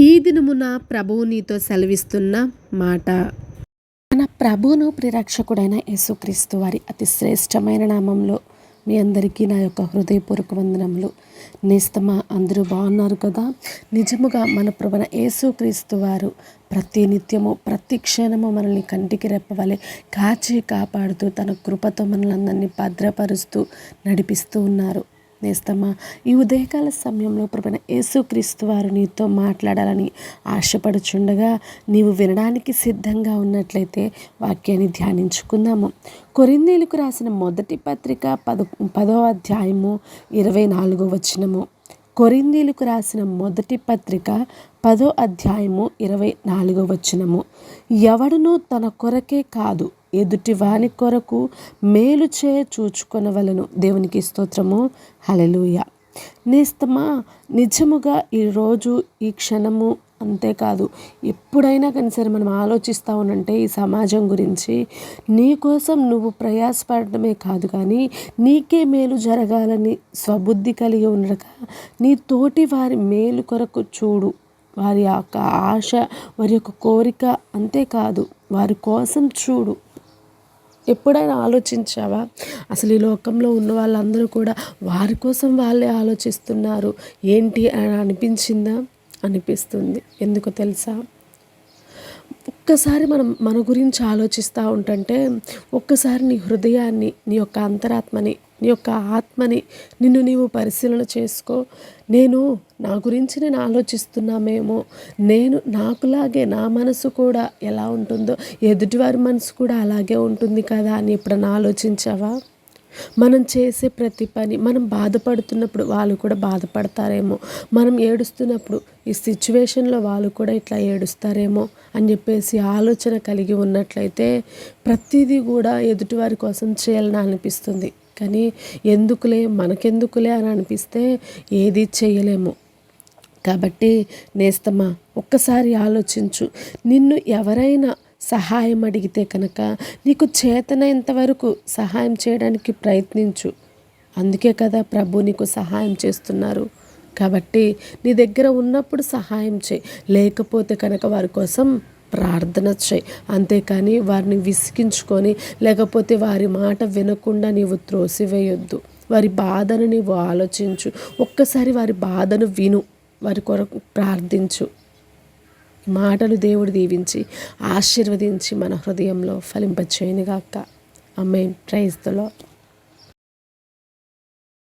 ఈ దినమున ప్రభువు నీతో సెలవిస్తున్న మాట. మన ప్రభువును ప్రిరక్షకుడైన యేసుక్రీస్తు వారి అతి శ్రేష్టమైన నామంలో మీ అందరికీ నా యొక్క హృదయపూర్వక వందనములు. నేస్తమా అందరూ బాగున్నారు కదా? నిజముగా మన ప్రభున యేసుక్రీస్తు వారు ప్రతి నిత్యము ప్రతి క్షణము మనల్ని కంటికి రెప్పవలే కాచి కాపాడుతూ తన కృపతో మనల్ని అందరినీ భద్రపరుస్తూ నడిపిస్తూ ఉన్నారు. నేస్తమ్మా ఈ ఉదయకాల సమయంలో ప్రభుణ యేసుక్రీస్తు వారు నీతో మాట్లాడాలని ఆశపడుచుండగా నీవు వినడానికి సిద్ధంగా ఉన్నట్లయితే వాక్యాన్ని ధ్యానించుకుందాము. కొరిందేలకు రాసిన మొదటి పత్రిక పద పదో అధ్యాయము ఇరవై నాలుగో వచనము. కొరిందీలకు రాసిన మొదటి పత్రిక పదో అధ్యాయము ఇరవై నాలుగో వచనము. ఎవడునూ తన కొరకే కాదు ఎదుటి వాని కొరకు మేలు చే చూచుకొనవలను. దేవునికి స్తోత్రము. హలలుయ నేస్తమా నిజముగా ఈరోజు ఈ క్షణము అంతేకాదు. ఎప్పుడైనా కానీ సరే మనం ఆలోచిస్తూ ఉండంటే ఈ సమాజం గురించి నీ కోసం నువ్వు ప్రయాసపడటమే కాదు కానీ నీకే మేలు జరగాలని స్వబుద్ధి కలిగి ఉండక నీ తోటి వారి మేలు కొరకు చూడు. వారి యొక్క ఆశ వారి యొక్క కోరిక అంతేకాదు. వారి కోసం చూడు. ఎప్పుడైనా ఆలోచించావా? అసలు ఈ లోకంలో ఉన్న వాళ్ళందరూ కూడా వారి కోసం వాళ్ళే ఆలోచిస్తున్నారు. ఏంటి అని అనిపించిందా? అనిపిస్తుంది. ఎందుకు తెలుసా? ఒక్కసారి మనం మన గురించి ఆలోచిస్తూ ఉంటుంటే ఒక్కసారి నీ హృదయాన్ని నీ యొక్క అంతరాత్మని నీ యొక్క ఆత్మని నిన్ను నీవు పరిశీలన చేసుకో. నేను నా గురించి నేను ఆలోచిస్తున్నామేమో నేను నాకులాగే నా మనసు కూడా ఎలా ఉంటుందో ఎదుటివారి మనసు కూడా అలాగే ఉంటుంది కదా అని ఎప్పుడన్నా ఆలోచించావా? మనం చేసే ప్రతి పని మనం బాధపడుతున్నప్పుడు వాళ్ళు కూడా బాధపడతారేమో. మనం ఏడుస్తున్నప్పుడు ఈ సిచ్యువేషన్లో వాళ్ళు కూడా ఇట్లా ఏడుస్తారేమో అని చెప్పేసి ఆలోచన కలిగి ఉన్నట్లయితే ప్రతిదీ కూడా ఎదుటివారి కోసం చేయాలని అనిపిస్తుంది. కానీ ఎందుకులే మనకెందుకులే అని అనిపిస్తే ఏది చేయలేము. కాబట్టి నేస్తమా ఒక్కసారి ఆలోచించు. నిన్ను ఎవరైనా సహాయం అడిగితే కనుక నీకు చేతనైనంత వరకు సహాయం చేయడానికి ప్రయత్నించు. అందుకే కదా ప్రభు నీకు సహాయం చేస్తున్నారు. కాబట్టి నీ దగ్గర ఉన్నప్పుడు సహాయం చేయి. లేకపోతే కనుక వారి కోసం ప్రార్థన చేయి. అంతేకాని వారిని విసిగించుకొని లేకపోతే వారి మాట వినకుండా నీవు త్రోసివేయొద్దు. వారి బాధను నీవు ఆలోచించు. ఒక్కసారి వారి బాధను విను. వారి కొరకు ప్రార్థించు. మాటలు దేవుడు దీవించి ఆశీర్వదించి మన హృదయంలో ఫలింపచేయనుగాక. అమ్మే ప్రైజ్తో